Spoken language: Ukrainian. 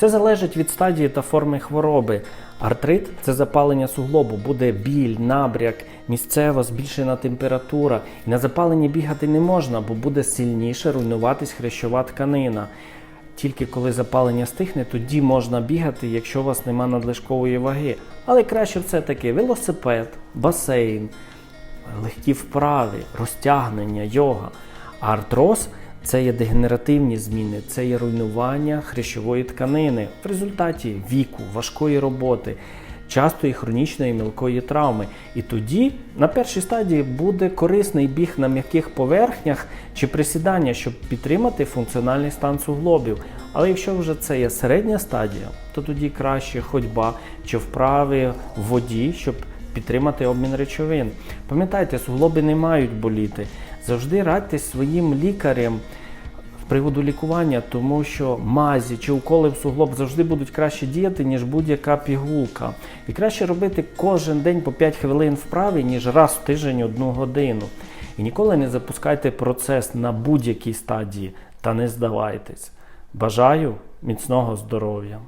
Це залежить від стадії та форми хвороби. Артрит це запалення суглобу, буде біль, набряк, місцево збільшена температура. І на запаленні бігати не можна, бо буде сильніше руйнуватись хрящова тканина. Тільки коли запалення стихне, тоді можна бігати, якщо у вас нема надлишкової ваги. Але краще все-таки велосипед, басейн, легкі вправи, розтягнення, йога. Артроз це є дегенеративні зміни, це є руйнування хрящової тканини в результаті віку, важкої роботи, частої хронічної мілкої травми. І тоді на першій стадії буде корисний біг на м'яких поверхнях чи присідання, щоб підтримати функціональний стан суглобів. Але якщо вже це є середня стадія, то тоді краще ходьба чи вправи в воді, щоб підтримати обмін речовин. Пам'ятайте, суглоби не мають боліти. Завжди радьтесь своїм лікарем з приводу лікування, тому що мазі чи уколи в суглоб завжди будуть краще діяти, ніж будь-яка пігулка. І краще робити кожен день по 5 хвилин вправи, ніж раз в тиждень одну годину. І ніколи не запускайте процес на будь-якій стадії та не здавайтесь. Бажаю міцного здоров'я!